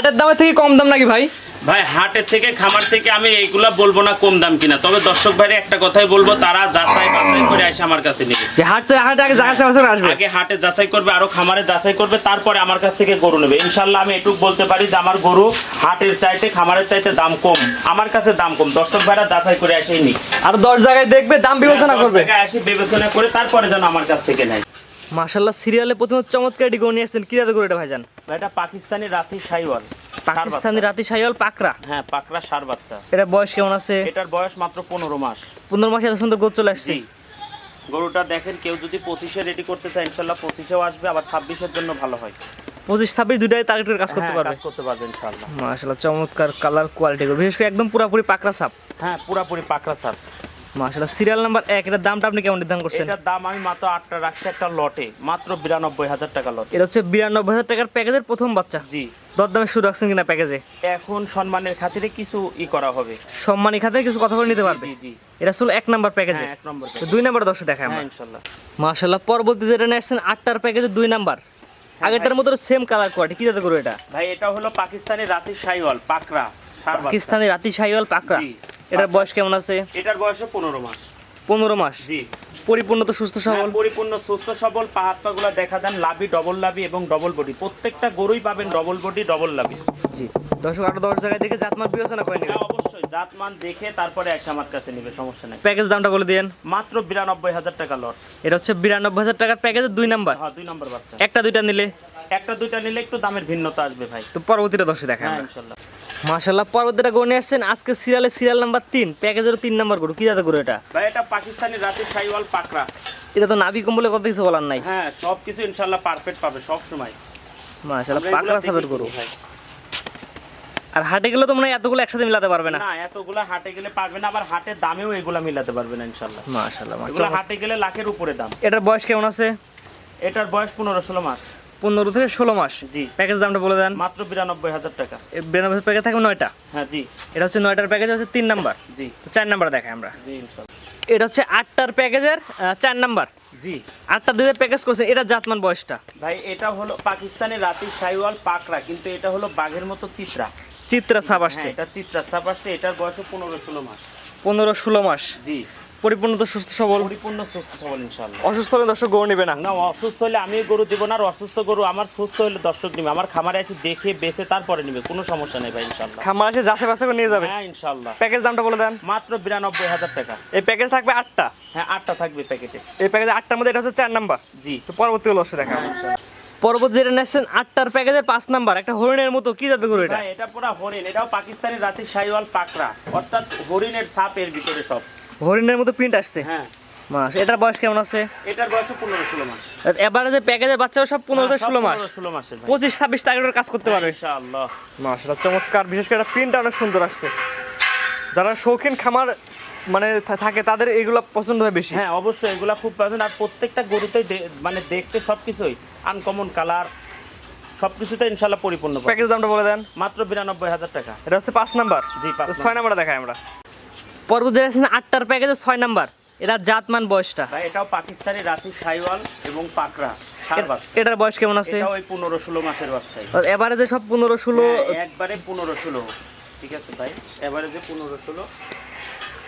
হাটের দামের থেকে কম দাম নাকি ভাই? ভাই হাটের থেকে খামার থেকে আমি এইগুলা বলব না কম দাম কিনা। তবে দর্শক ভাইরে একটা কথাই বলব তারা যাচাই বাছাই করে আসে আমার কাছে নেবে। যে হাট হাটে আগে জায়গা চাষে আসবে। আগে হাটে যাচাই করবে আরও খামারে যাচাই করবে তারপরে আমার কাছ থেকে গরু নেবে। ইনশাল্লাহ আমি এটুক বলতে পারি যে আমার গরু হাটের চাইতে খামারের চাইতে দাম কম। আমার কাছে দাম কম। দর্শক ভাইরা যাচাই করে আসেই নি আর দশ জায়গায় দেখবে দাম বিবেচনা করবে। আসে বিবেচনা করে তারপরে যেন আমার কাছ থেকে নেয়। মাশাল্লাহ সিরিয়ালে প্রথমে চমৎকার এটি গো নিয়ে আসছেন। কি জাতের গরু এটা ভাইজান? এটা পাকিস্তানি রাথি সাইওয়াল পাকিস্তানি রাতি সাইয়াল পাকরা হ্যাঁ পাকড়া সার বাচ্চা। এটা বয়স কেমন আছে? এটার বয়স মাত্র পনেরো মাস। পনেরো মাসে এত সুন্দর গোদ চলে আসছে। গরুটা দেখেন কেউ যদি পঁচিশে রেডি করতে চায় ইনশাল্লাহ পঁচিশেও আসবে আবার ছাব্বিশের জন্য ভালো হয়। পঁচিশ ছাব্বিশ দুটাই টার্গেট কাজ করতে হ্যাঁ, পারবে। কাজ করতে পারবে ইনশাল্লাহ মাশাল্লাহ চমৎকার কালার কোয়ালিটি বিশেষ করে একদম পুরাপুরি পাকরা সাপ। হ্যাঁ পুরাপুরি পাকড়া সার মাশাল্লাহ সিরিয়াল নাম্বার এক এটার দামটা আপনি কেমন নির্ধারণ করছেন? এটার দাম আমি মাত্র আটটা রাখছি একটা লটে। মাত্র বিরানব্বই হাজার টাকা লট। এটা হচ্ছে বিরানব্বই হাজার টাকার প্যাকেজের প্রথম বাচ্চা। জি। দরদামে শুরু রাখছেন কিনা প্যাকেজে? এখন সম্মানের খাতিরে কিছু ই করা হবে। সম্মানী খাতে কিছু কথা বলে নিতে পারবে? জি জি। এটা ছিল এক নাম্বার প্যাকেজে হ্যাঁ এক নম্বর তো দুই নাম্বার দর্শক দেখায় হ্যাঁ আমরা। ইনশাল্লাহ। মাশাল্লাহ পরবর্তী যেটা নিয়ে আসছেন আটটার প্যাকেজে দুই নাম্বার। আগেরটার মতো সেম কালার কোয়ালিটি কি যাতে করো এটা? ভাই এটা হলো পাকিস্তানি রাতি সার বাচ্চা। পাকিস্তানি রাতি শাহিওয়াল পাকরা এটার বয়স কেমন আছে? এটার বয়সে পনেরো মাস। পনেরো মাস। জি। পরিপূর্ণ তো সুস্থ সবল? হ্যাঁ, পরিপূর্ণ সুস্থ সবল। পাহাড়গুলা দেখা দেন লাভি ডবল লাভি এবং ডবল বডি প্রত্যেকটা গরুই পাবেন ডবল বডি ডবল লাভি। জি। দর্শক আরও দশ জায়গায় দেখে জাতমান বিবেচনা করে নেবে হ্যাঁ অবশ্যই। জাতমান দেখে তারপরে এসে আমার কাছে নেবে সমস্যা নেই। প্যাকেজ দামটা বলে দিয়েন। মাত্র বিরানব্বই হাজার টাকা লট। এটা হচ্ছে বিরানব্বই হাজার টাকার প্যাকেজের দুই নাম্বার। হ্যাঁ দুই নাম্বার বাচ্চা। একটা দুইটা নিলে। একটা দুইটা নিলে একটু দামের ভিন্নতা আসবে ভাই। তো পরবর্তীটা দর্শক দেখা হ্যাঁ ইনশাল্লাহ। মাশাল্লাহ পরবর্তীটা গণে আসছেন। আজকে সিরিয়ালে সিরিয়াল নাম্বার তিন প্যাকেজেরও তিন নাম্বার গরু। কি যাতে গরু এটা? ভাই এটা পাকিস্তানি রাতে সাইওয়াল পাকড়া। এটা তো নাভি কম্বলে কত কিছু বলার নাই। হ্যাঁ সব কিছু ইনশাল্লাহ পারফেক্ট পাবে সব সময় মাশাল্লাহ পাকড়া দেখেই গরু। ভাই। আর হাটে গেলে তো মনে হয় এতগুলো একসাথে মিলাতে পারবে না। না এতগুলা হাটে গেলে পারবে না আবার হাটের দামেও এগুলা মিলাতে পারবে না ইনশাল্লাহ। মাশাল্লাহ এগুলো হাটে গেলে লাখের উপরে দাম। এটার বয়স কেমন আছে? এটার বয়স পনেরো ষোলো মাস। পনেরো থেকে ষোলো মাস। জি। প্যাকেজ দামটা বলে দেন। মাত্র বিরানব্বই হাজার টাকা। বিরানব্বই প্যাকেজ থাকবে নয়টা? হ্যাঁ জি। এটা হচ্ছে নয়টার প্যাকেজ হচ্ছে তিন নাম্বার। জি। চার নাম্বার দেখাই আমরা। জি ইনশাল্লাহ। এটা হচ্ছে আটটার প্যাকেজের চার নাম্বার। জি। আটটা দুধের প্যাকেজ করছে এটা জাতমান বয়সটা। ভাই এটা হলো পাকিস্তানি রাতি সাইওয়াল পাকড়া কিন্তু এটা হলো বাঘের মতো চিত্রা। চিত্রা সাপ আসছে। হ্যাঁ এটা চিত্রা সাপ আসছে এটার বয়স পনেরো ষোলো মাস। পনেরো ষোলো মাস। জি। পরিপূর্ণ তো সুস্থ সবল। পরিপূর্ণ সুস্থ সবল ইনশাল্লাহ অসুস্থ হলে দর্শক গরু নেবে না। না অসুস্থ হলে আমি গরু দিব না আর অসুস্থ গরু আমার সুস্থ হলে দর্শক নিবে। আমার খামারে এসে দেখে বেছে তারপরে নিবে কোনো সমস্যা নেই ভাই ইনশাল্লাহ খামার এসে যাচাই বাছাই করে নিয়ে যাবে। হ্যাঁ ইনশাল্লাহ প্যাকেজ দামটা বলে দেন। মাত্র বিরানব্বই হাজার টাকা। এই প্যাকেজ থাকবে আটটা। হ্যাঁ আটটা থাকবে প্যাকেটে। এই প্যাকেজে আটটার মধ্যে এটা হচ্ছে চার নাম্বার। জি। তো পরবর্তী হলো দেখা হ্যাঁ, ইনশাল্লাহ। পরবর্তী যেটা নেছেন আটটার প্যাকেজের পাঁচ নাম্বার। একটা হরিণের মতো কি জাতে গরু এটা? এটা পুরো হরিণ। এটাও পাকিস্তানি রাতি সাইওয়াল পাকড়া অর্থাৎ হরিণের সাপ এর ভিতরে সব। হরিণের মতো প্রিন্ট আসছে? হ্যাঁ। মাস এটার বয়স কেমন আছে? এটার বয়স পনেরো ষোলো মাস। প্যাকেজের বাচ্চাও সব পনেরো থেকে ষোলো মাস। ষোলো মাসের পঁচিশ ছাব্বিশ তারিখের কাজ করতে পারবে ইনশাআল্লাহ। মাশাআল্লাহ চমৎকার বিশেষ করে প্রিন্টটা অনেক সুন্দর আসছে। যারা শৌখিন খামার মানে থাকে তাদের এগুলো পছন্দ হয় বেশি। হ্যাঁ অবশ্যই এগুলা খুব পছন্দ। আর প্রত্যেকটা গরুতেই মানে দেখতে সবকিছুই আনকমন কালার সবকিছুতে ইনশাল্লাহ পরিপূর্ণ প্যাকেজ দামটা বলে দেন। মাত্র বিরানব্বই হাজার টাকা। এটা হচ্ছে পাঁচ নাম্বার। জি, পাঁচ ছয় নাম্বার। দেখাই আমরা। পরবর্তী জেনারেশন আটটার প্যাকেজে ছয় নাম্বার এটা জাতমান বয়সটা। এটাও পাকিস্তানি রাতি সাইওয়াল এবং পাকড়া এটার বয়স কেমন আছে? ওই পনেরো ষোলো মাসের বাচ্চাই। এবারে যে সব পনেরো ষোলো হ্যাঁ, একবারে পনেরো ষোলো। ঠিক আছে ভাই? এবারে যে পনেরো ষোলো।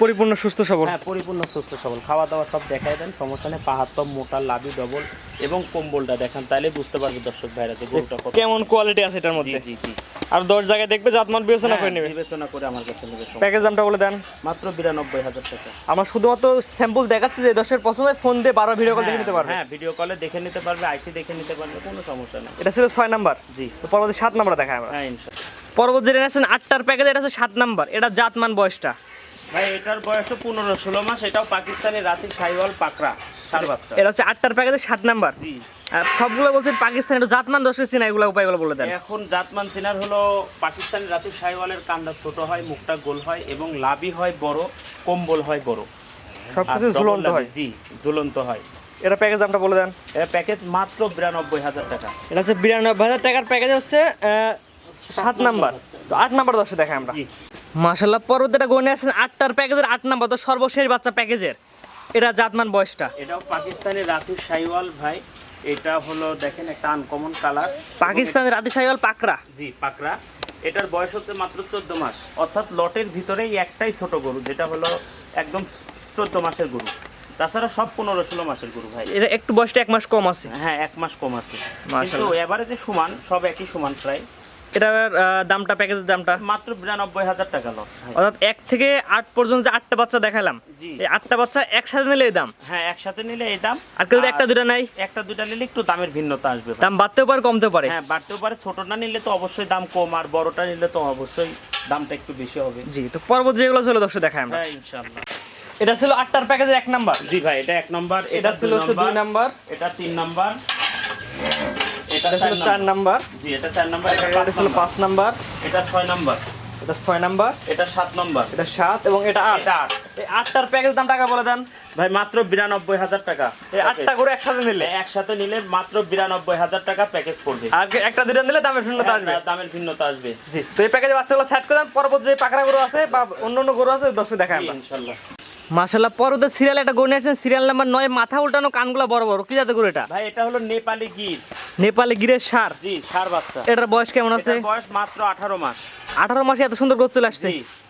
পরিপূর্ণ সুস্থ সবল। হ্যাঁ পরিপূর্ণ সুস্থ সবল। খাওয়া দাওয়া সব দেখাই দেন সমস্যা নেই। পাহাড় তো মোটা লাভি ডবল এবং কম্বলটা দেখান। তাহলে বুঝতে পারবে দর্শক ভাইরা যে গরুটা কেমন কোয়ালিটি আছে এটার জি মধ্যে জি জি। আর দশ জায়গায় দেখবে জাতমান বিবেচনা করে হ্যাঁ, নেবে। বিবেচনা করে আমার কাছে নেবে সব। প্যাকেজ দামটা বলে দেন। মাত্র বিরানব্বই হাজার টাকা। আমার শুধুমাত্র স্যাম্পল দেখাচ্ছি যে দশের পছন্দ ফোন দিয়ে বারো ভিডিও কল দেখে নিতে পারবে। হ্যাঁ ভিডিও কলে দেখে নিতে পারবে আইসি দেখে নিতে পারবে কোনো সমস্যা নেই। এটা ছিল ছয় নাম্বার জি। তো পরবর্তী সাত নাম্বার দেখায় আমরা। হ্যাঁ ইনশাল্লাহ। পরবর্তী জেনারেশন আটটার প্যাকেজ এটা হচ্ছে সাত নাম্বার এটা জাতমান বয়সটা। ভাই এটার বয়স পনেরো ষোলো মাস এটাও পাকিস্তানি রাতি সাইওয়াল পাকড়া সার বাচ্চা। এটা হচ্ছে আটটার প্যাকেজে সাত নাম্বার জি। সবগুলো বলছেন পাকিস্তান এটা জাতমান দশের চিনা এগুলো উপায়গুলো বলে দেন। এখন জাতমান চিনার হলো পাকিস্তানি রাতি সাইওয়ালের কান্ডা ছোট হয় মুখটা গোল হয় এবং লাভি হয় বড় কম্বল হয় বড়। সবকিছু ঝুলন্ত হয়? জি ঝুলন্ত হয়। এটা প্যাকেজ দামটা বলে দেন। এর প্যাকেজ মাত্র বিরানব্বই হাজার টাকা। এটা হচ্ছে বিরানব্বই হাজার টাকার প্যাকেজ হচ্ছে সাত নাম্বার। তো আট নাম্বার দশে দেখায় আমরা। জি। মাশাল্লাহ পরবর্তীটা গনে আসছেন আটটার প্যাকেজের আট নাম্বার তো সর্বশেষ বাচ্চা প্যাকেজের এটা জাতমান বয়সটা। এটাও পাকিস্তানি রাতি সাইওয়াল ভাই। এটা হলো দেখেন একটা আনকমন কালার পাকিস্তানের আদিশাইল সাইওয়াল পাকরা জি পাকরা এটার বয়স হচ্ছে মাত্র চোদ্দ মাস। অর্থাৎ লটের ভিতরেই একটাই ছোট গরু যেটা হলো একদম চোদ্দ মাসের গরু। তাছাড়া সব পনেরো ষোলো মাসের গরু ভাই। এটা একটু বয়সটা এক মাস কম আছে। হ্যাঁ এক মাস কম আছে। মাশাআল্লাহ। এবারে যে সমান সব একই সমান প্রায়। এটার দামটা প্যাকেজের দামটা? মাত্র বিরানব্বই হাজার টাকা ভাই। অর্থাৎ এক থেকে আট পর্যন্ত যে আটটা বাচ্চা দেখালাম। এই আটটা বাচ্চা একসাথে নিলে এই দাম? হ্যাঁ একসাথে নিলে এই দাম। আর কেউ একটা দুটা নাই? একটা দুটা নিলে একটু দামের ভিন্নতা আসবে দাম বাড়তেও পারে কমতেও পারে? হ্যাঁ বাড়তেও পারে ছোটটা নিলে তো অবশ্যই দাম কম আর বড়টা নিলে তো অবশ্যই দামটা একটু বেশি হবে। জি তো পরবর্তী যেগুলো ছিল দর্শক দেখাই আমরা। হ্যাঁ ইনশাআল্লাহ। এটা ছিল আটটার প্যাকেজের এক নাম্বার। জি ভাই এটা এক নম্বর এটা ছিল হচ্ছে দুই নাম্বার। এটা তিন নাম্বার। এটা ছিল চার নাম্বার। জি এটা চার নাম্বার এটা এটা ছিল পাঁচ নাম্বার। এটা ছয় নাম্বার। এটা ছয় নাম্বার। এটা সাত নাম্বার। এটা সাত এবং এটা আট। আট। এই আটটার প্যাকেজ দাম টাকা বলে দেন। ভাই মাত্র বিরানব্বই হাজার টাকা এই আটটা করে একসাথে নিলে। একসাথে নিলে মাত্র বিরানব্বই হাজার টাকা প্যাকেজ পড়বে। আর একটা দুটা নিলে দামের ভিন্নতা আসবে। হ্যাঁ, দামের ভিন্নতা আসবে। জি তো এই প্যাকেজে বাচ্চাগুলো সেট করে পরবর্তী যে পাকড়া গরু আছে বা অন্য অন্য গরু আছে দর্শক দেখাই আমরা। ইনশাল্লাহ। মাশাল্লাহ পরবর্তী সিরিয়াল একটা গরু নিয়ে আসছেন। সিরিয়াল নাম্বার নয় মাথা উল্টানো কানগুলো বড় বড়। কি জাতের গরু এটা? ভাই এটা হলো নেপালি গির। নেপালে গিরের সার? জি সার বাচ্চা। এটার বয়স কেমন আছে? বয়স মাত্র আঠারো মাস। আঠারো মাসে এত সুন্দর গোছ চলে আসছে?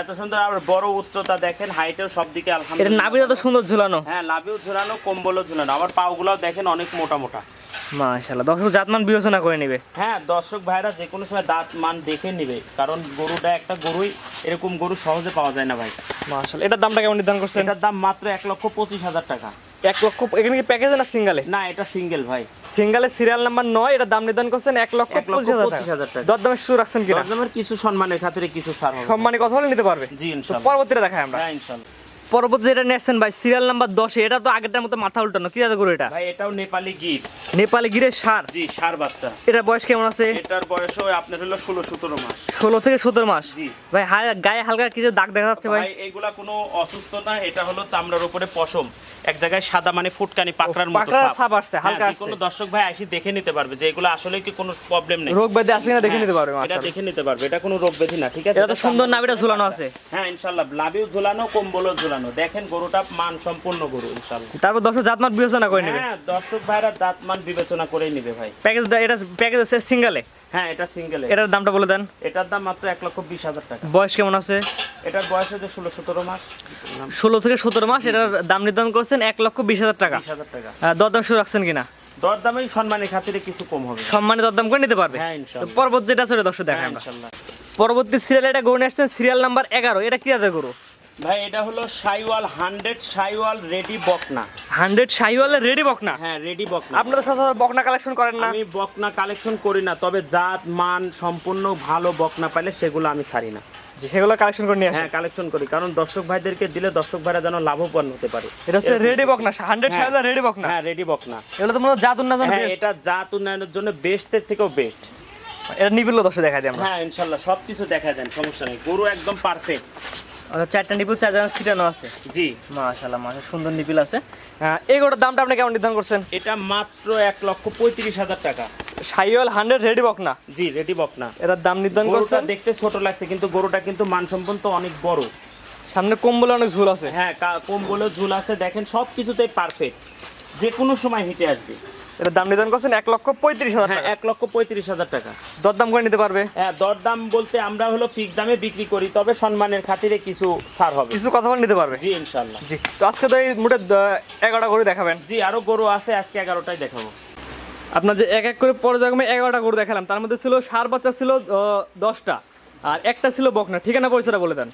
এত সুন্দর আর বড় উচ্চতা দেখেন হাইটেও সব দিকে এটা আলহামদুলিল্লাহ এত সুন্দর ঝুলানো। হ্যাঁ লাভিও ঝুলানো কম্বলও ঝুলানো। আবার পাগুলাও দেখেন অনেক মোটা মোটা। মাশাল্লাহ দর্শক জাতমান বিবেচনা করে নেবে। হ্যাঁ দর্শক ভাইরা যে কোনো সময় দাঁত মান দেখে নিবে কারণ গরুটা একটা গরুই এরকম গরু সহজে পাওয়া যায় না ভাই। মাশাল্লাহ এটার দামটা কেমন নির্ধারণ করছেন? এটার দাম মাত্র এক লক্ষ পঁচিশ হাজার টাকা। এক লক্ষ এখানে কি প্যাকেজে না সিঙ্গালে না এটা সিঙ্গেল ভাই। সিঙ্গালে সিরিয়াল নাম্বার নয় এটার দাম নির্ধারণ করছেন এক লক্ষ পঁচিশ হাজার টাকা। টাকা। দর দামের সুযোগ রাখছেন কিনা? দরদামের কিছু সম্মানের খাতিরে কিছু ছাড় হবে। কথা বলে নিতে পারবে। জি তো ইনশাল্লাহ। পরবর্তীটা দেখাই আমরা। হ্যাঁ ইনশাল্লাহ। পরবর্তী যেটা নিয়ে আসছেন ভাই সিরিয়াল নাম্বার দশে এটা তো আগেরটার মতো মাথা উল্টানো কি গরু এটা? ভাই এটাও নেপালি গির। নেপালি গিরের সার জি সার বাচ্চা। এটার বয়স কেমন আছে? এটার বয়সও আপনার হলো ষোলো সতেরো মাস। ষোলো থেকে সতেরো মাস? জি। ভাই গায়ে হালকা কিছু দাগ দেখা যাচ্ছে ভাই? এগুলা কোনো অসুস্থ না এটা হলো চামড়ার উপরে পশম। এক জায়গায় সাদা মানে ফুটকানি পাকড়ার মতো ছাপ। আসছে, হালকা হ্যাঁ, আসছে। কোনো দর্শক ভাই আসি দেখে নিতে পারবে যে এগুলো আসলে কি কোনো প্রবলেম নেই। রোগ ব্যাধি আছে কিনা দেখে হ্যাঁ, নিতে পারবে এটা দেখে নিতে পারবে এটা কোনো রোগ ব্যাধি না ঠিক আছে? এটা তো সুন্দর নাভিটা ঝুলানো আছে। হ্যাঁ ইনশাল্লাহ লাভিও ঝুলানো কম্বলও ঝুলানো। দেখেন গরুটা মান সম্পূর্ণ গরু ইনশাল্লাহ তারপর দর্শক জাতমান বিবেচনা করে নেবে। হ্যাঁ দর্শক ভাইরা দাঁত মান বিবেচনা করেই নিবে ভাই। প্যাকেজ এটা প্যাকেজ আছে সিঙ্গেলে হ্যাঁ এটা সিঙ্গেল এটার দামটা বলে দেন। এটার দাম মাত্র এক লক্ষ বিশ হাজার টাকা। বয়স কেমন আছে? এটার বয়স হচ্ছে ষোলো সতেরো মাস। ষোলো থেকে সতেরো মাস এটার দাম নির্ধারণ করছেন এক লক্ষ বিশ হাজার টাকা। বিশ হাজার টাকা। দরদাম শুরু রাখছেন কিনা? দরদামেই সম্মানের খাতিরে কিছু কম হবে সম্মানে দরদাম করে নিতে পারবে। হ্যাঁ পরবর্তী যেটা আছে দর্শক দেখাই হ্যাঁ, পরবর্তী সিরিয়াল এটা গরু নিয়ে আসছেন সিরিয়াল নাম্বার এগারো। এটা কি জাতের গরু? ভাই এটা হলো সাইওয়াল হান্ড্রেড সাইওয়াল রেডি বকনা। হান্ড্রেড রেডি বকনা? হ্যাঁ রেডি বকনা। আপনি তো সচরাচর বকনা কালেকশন করেন না। আমি বকনা কালেকশন করি না তবে জাত মান সম্পূর্ণ ভালো বকনা পাইলে সেগুলো আমি ছাড়ি না। জি সেগুলো কালেকশন করে নিয়ে আসেন। হ্যাঁ কালেকশন করি কারণ দর্শক ভাইদেরকে দিলে দর্শক ভাইরা যেন লাভবান হতে পারে। এটা হচ্ছে রেডি বকনা হান্ড্রেড হ্যাঁ। রেডি বকনা। হ্যাঁ রেডি বকনা। এগুলো তো মনে হয় জাত উন্নয়ন হ্যাঁ এটা জাত উন্নয়নের জন্য বেস্টের থেকেও বেস্ট এটা নিবিল দর্শক দিই আমরা। হ্যাঁ ইনশাল্লাহ সব কিছু দেখা যায় সমস্যা নেই। গরু একদম পারফেক্ট চারটা নিপিল চার জায়গায় সিটানো আছে। জি। মাশাআল্লাহ মাশাআল্লাহ সুন্দর নিপিল আছে। এই গরুটার দামটা আপনি কেমন নির্ধারণ করছেন? এটা মাত্র এক লক্ষ পঁয়ত্রিশ হাজার টাকা। শাহিওয়াল হান্ড্রেড রেডি বকনা জি রেডি বকনা এটার দাম নির্ধারণ করছেন? দেখতে ছোট লাগছে কিন্তু গরুটা কিন্তু মানসম্পন্ন অনেক বড়। সামনে কম্বলে অনেক ঝুল আছে। হ্যাঁ কম্বলে ঝুল আছে দেখেন সব কিছুতেই পারফেক্ট যে কোনো সময় হেঁটে আসবে। এটার দাম নির্ধারণ করছেন এক লক্ষ পঁয়ত্রিশ হাজার হ্যাঁ টাকা। এক লক্ষ পঁয়ত্রিশ হাজার টাকা। দরদাম করে নিতে পারবে? হ্যাঁ দরদাম বলতে আমরা হলো ফিক্স দামে বিক্রি করি তবে সম্মানের খাতিরে কিছু ছাড় হবে। কিছু কথা বলে নিতে পারবে? জি ইনশাল্লাহ জি তো আজকে তো এই মোটে এগারোটা করে দেখাবেন। জি আরও গরু আছে আজকে এগারোটাই দেখাবো। আপনার যে এক এক করে পর্যায়ক্রমে এগারোটা গরু দেখালাম তার মধ্যে ছিল সার বাচ্চা ছিল দশটা আর একটা ছিল বকনা। ঠিকানা পরিচয়টা বলে দেন।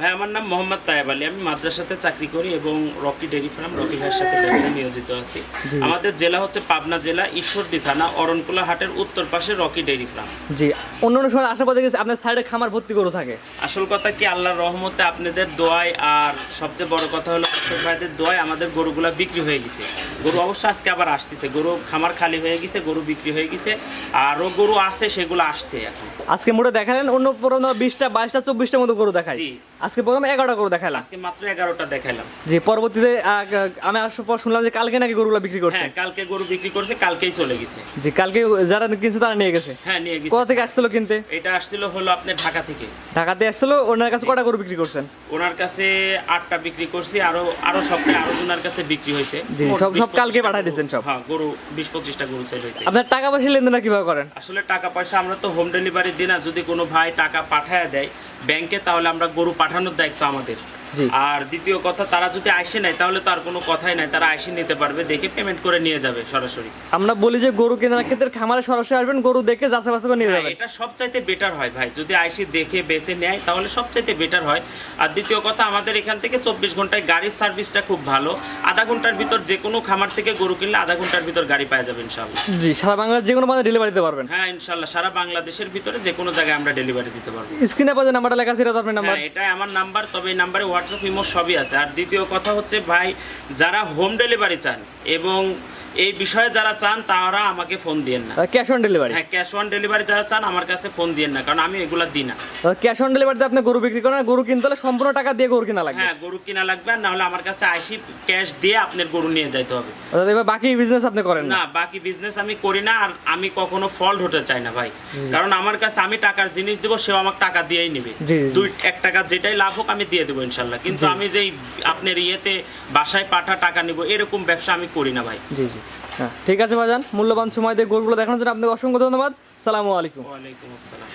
ভাই আমার নাম মোহাম্মদ তায়েব আলী। আমি মাদ্রাসাতে চাকরি করি এবং রকি ডেরি ফার্ম রকি ভাইয়ের সাথে ব্যবসায় নিয়োজিত আছি। আমাদের জেলা হচ্ছে পাবনা জেলা ঈশ্বরদী থানা অরণকুলা হাটের উত্তর পাশে রকি ডেরি ফার্ম। জি অন্য অন্য সময় আশাবাদ গেছে আপনার সাইডে খামার ভর্তি গরু থাকে। আসল কথা কি আল্লাহর রহমতে আপনাদের দোয়ায় আর সবচেয়ে বড় কথা হলো কৃষক ভাইদের দোয়ায় আমাদের গরুগুলা বিক্রি হয়ে গেছে। গরু অবশ্য আজকে আবার আসতেছে। গরু খামার খালি হয়ে গেছে গরু বিক্রি হয়ে গেছে আরও গরু আছে সেগুলো আসছে এখন। আজকে মোটে দেখালেন অন্য প্রোগ্রাম বিশটা বাইশটা চব্বিশটার মতো গরু দেখাই। জি। আজকে প্রোগ্রাম এগারোটা গরু দেখালাম আজকে মাত্র এগারোটা দেখালাম জি পরবর্তীতে আমি আসার পর শুনলাম যে কালকে নাকি গরুগুলো বিক্রি করছে। হ্যাঁ কালকে গরু বিক্রি করছে কালকেই চলে গেছে। জি কালকে যারা কিনছে তারা নিয়ে গেছে। হ্যাঁ নিয়ে গেছে। কোথা থেকে আসছিল কিনতে? এটা আসছিল হলো আপনি ঢাকা থেকে। ঢাকাতে আসছিল ওনার কাছে কটা গরু বিক্রি করছেন? ওনার কাছে আটটা বিক্রি করছি আরও আরও সপ্তাহে আরও জনের কাছে বিক্রি হয়েছে। সব- সব কালকে 25টা পাঠায় দিয়েছেন সব। হ্যাঁ গরু বিশ পঁচিশটা গরু সেল হয়েছে। আপনার টাকা পয়সা লেনদেন কীভাবে করেন? আসলে টাকা পয়সা আমরা তো হোম ডেলিভারি দিই না যদি কোনো ভাই টাকা পাঠায় দেয় ব্যাংকে তাহলে আমরা গরু পাঠানোর দায়িত্ব আমাদের। আর দ্বিতীয় কথা তারা যদি আসে নেয় তাহলে তার কোনো কথাই নাই। তারা আইসে নিতে পারবে দেখে পেমেন্ট করে নিয়ে যাবে সরাসরি। আমরা বলি যে গরু কেনার ক্ষেত্রে খামারে সরাসরি আসবেন গরু দেখে যাচাই বাছাই করে নিয়ে হ্যাঁ, যাবেন। এটা সবচাইতে বেটার হয় ভাই। যদি আইসি দেখে বেছে নেয় তাহলে সবচাইতে বেটার হয়। আর দ্বিতীয় কথা আমাদের এখান থেকে চব্বিশ ঘন্টায় গাড়ির সার্ভিসটা খুব ভালো। আধা ঘণ্টার ভিতর যে কোনো খামার থেকে গরু কিনলে আধা ঘণ্টার ভিতর গাড়ি পাওয়া যাবে ইনশাল্লাহ জি সারা বাংলার যে কোনো মানে ডেলিভারি দিতে পারবেন। হ্যাঁ ইনশাল্লাহ সারা বাংলাদেশের ভিতরে যে কোনো জায়গায় আমরা ডেলিভারি দিতে পারব। স্ক্রিনে পাশে নাম্বারটা লেখা আছে এটা আপনার নাম্বার হ্যাঁ এটাই আমার নাম্বার তবে এই নাম্বারে হোয়াটসঅ্যাপ ইমো সবই আছে। আর দ্বিতীয় কথা হচ্ছে ভাই যারা হোম ডেলিভারি চান এবং এই বিষয়ে যারা চান তারা আমাকে ফোন দিয়েন না। ক্যাশ অন ডেলিভারি হ্যাঁ ক্যাশ অন ডেলিভারি যারা চান আমার কাছে ফোন দিয়েন না কারণ আমি এগুলা দিই না। ক্যাশ অন ডেলিভারিতে আপনি গরু বিক্রি করেন গরু কিনতে হলে সম্পূর্ণ টাকা দিয়ে গরু কিনা লাগবে। হ্যাঁ গরু কিনা লাগবে না হলে আমার কাছে আইসি ক্যাশ দিয়ে আপনার গরু নিয়ে যাইতে হবে। এবার বাকি বিজনেস আপনি করেন না। না বাকি বিজনেস আমি করি না আর আমি কখনো ফল্ট হতে চাই না ভাই। কারণ আমার কাছে আমি টাকার জিনিস দেবো সেও আমাকে টাকা দিয়েই নেবে। দুই এক টাকা যেটাই লাভ হোক আমি দিয়ে দেবো ইনশাল্লাহ। কিন্তু আমি যেই আপনার ইয়েতে বাসায় পাঠা টাকা নিব এরকম ব্যবসা আমি করি না ভাই। জি জি। ঠিক আছে ভাইজান, মূল্যবান সময় দিয়ে গোলগুলো দেখানোর জন্য আপনাকে অসংখ্য ধন্যবাদ। সালামু আলাইকুম। ওয়ালাইকুম আসসালাম।